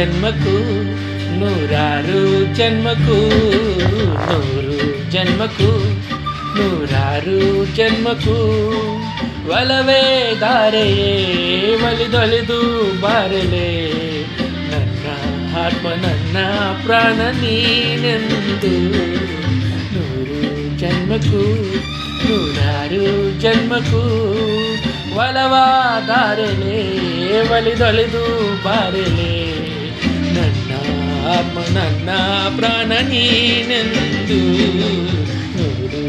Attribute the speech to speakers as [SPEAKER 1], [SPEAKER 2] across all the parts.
[SPEAKER 1] ಜನ್ಮಕ್ಕೂ ನೂರಾರು ಜನ್ಮಕ್ಕೂ ನೂರು ಜನ್ಮಕ್ಕೂ ನೂರಾರು ಜನ್ಮಕ್ಕೂ ಒಲವೇ ದಾರೆಯೇ ಒಲಿದೊಲಿದು ಬಾರಲೆ ನನ್ನ ಆತ್ಮ ನನ್ನ ಪ್ರಾಣ ನೀನೆಂದು ನೂರು ಜನ್ಮಕ್ಕೂ ನೂರಾರು ಜನ್ಮಕ್ಕೂ ಒಲವಾದಾರೆಲೆ ಒಲಿದೊಲಿದು ಬಾರೆಲೆ ನನ್ನ ಆತ್ಮ ನನ್ನ ಪ್ರಾಣ ನೀನೆಂದು ನೂರು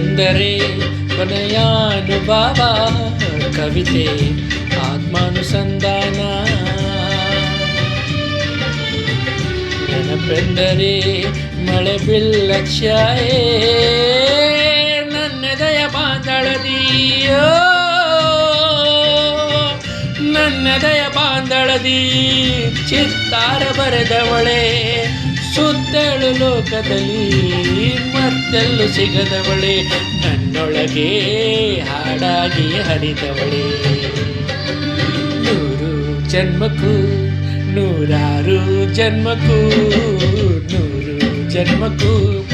[SPEAKER 1] ಜನ್ಮಕ್ಕೂ ಕೊನೆಯ ಅನುಭವ ಕವಿತೆ, ಆತ್ಮಾನುಸಂಧಾನ. ನೆನಪೆಂದರೆ ಮಳೆ ಬಿಲ್ಲ ಛಾಯೆ ನನ್ನದಯ ಬಾಂಧಳದಿಯೋ. ನನ್ನದಯ ಬಾಂಧಳದಿ ಚಿತ್ತಾರ ಬರೆದವಳೆ ಸುತ್ತೇಳು ಲೋಕದಲ್ಲಿ ಮತ್ತೆಲ್ಲೂ ಸಿಗದವಳೆ. ನನ್ನೊಳಗೆ ಹಾಡಾಗಿ ಹರಿದವಳೆ. ನೂರು ಜನ್ಮಕ್ಕೂ, ನೂರಾರು ಜನ್ಮಕ್ಕೂ, ನೂರು ಜನ್ಮಕ್ಕೂ,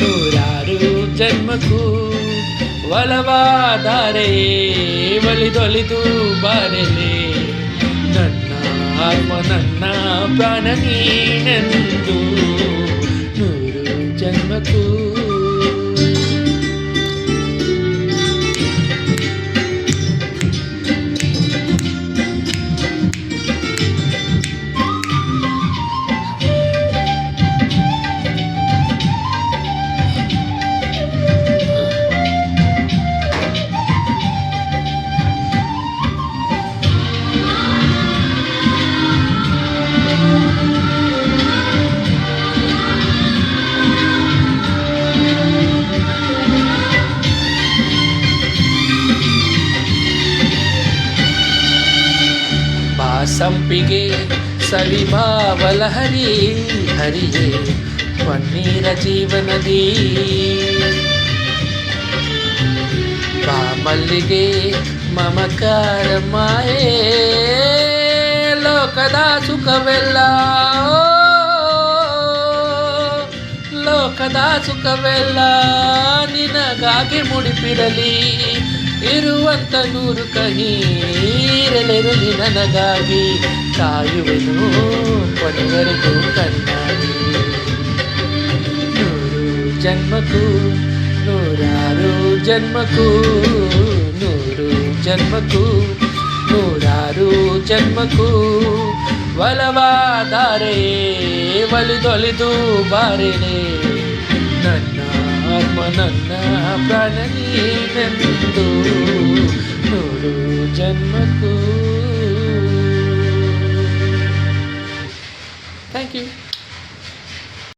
[SPEAKER 1] ನೂರಾರು ಜನ್ಮಕ್ಕೂ, ಒಲವಾದಾರೆ ಒಲಿದೊಲಿದು ಬಾರಲೆ. ನನ್ನ ಆತ್ಮ, ನನ್ನ ಪ್ರಾಣ ನೀನೆಂದು ಜನ್ಮಕ್ಕೂ ಬಾಸಂಪಿಗೆ ಸವಿಭಾವಲಹರಿ ಹರಿಯೇ ಪನ್ನೀರ ಜೀವನದಿ. ಮಲ್ಲಿಗೆ ಮಮಕಾರ ಮಾಯೇ ಲೋಕದ ಸುಖವೆಲ್ಲ. ಲೋಕದ ಸುಖವೆಲ್ಲ ನಿನಗಾಗಿ ಮುಡಿಪಿರಲಿ ಇರುವಂತ ನೂರು ಕಹಿ ಇರಲಿರಲಿ ನನಗಾಗಿ. ಕಾಯುವೆನು ಕೊನೆವರೆಗೂ ಕಣ್ಣಾಗಿ ನೂರು ಜನ್ಮಕ್ಕೂ, ನೂರಾರು ಜನ್ಮಕ್ಕೂ, ನೂರು ಜನ್ಮಕ್ಕೂ, ನೂರಾರು ಜನ್ಮಕ್ಕೂ ಒಲವಾದಾರೆ ಒಲಿದೊಲಿದು ಬಾರೆನೆ. ನನ್ನ ಆತ್ಮ ನನ್ನ ಪ್ರಾಣ